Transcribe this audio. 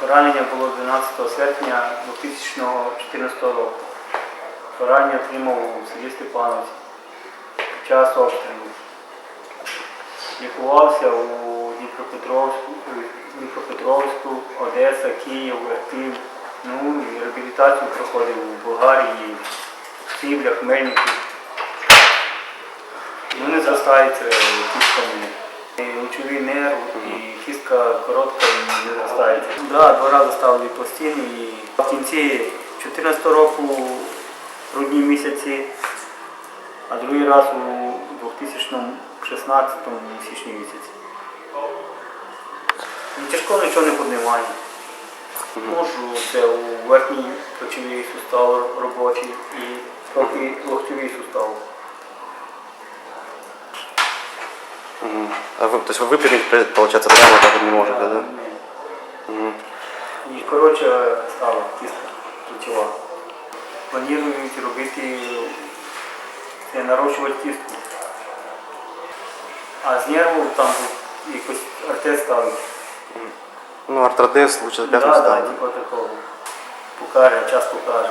Поранення було 12 серпня 2014 року. Поранення отримав у селі Степановці під час обстрілу. Лікувався у Дніпропетровську, Дніпропетровську, Одеса, Київ, Ірпінь. Ну і реабілітацію проходив у Болгарії, в Сіблях, Мельнику. Вони зростаються кістками. І Лучовий нерв і кістка коротка і не зростається. Да, два рази ставили пластини і в кінці 2014 року в грудні місяці, а другий раз у 2016 січні місяці. Ну, Тяжко нічого не піднімаю. Можу, це у верхній плечовий сустав робочий і локтєвий сустав. Мгм. А вы, то есть вы выпрямить, получается, прямо так вот не можете, да? Мгм. І коротше стала кістка плечова. Планують робити, це нарощувати кістку. А з нерву там якось артез ставить. Ну, артродез лучше Да, пятым да, ставить. типу такого. Покаже, час покаже.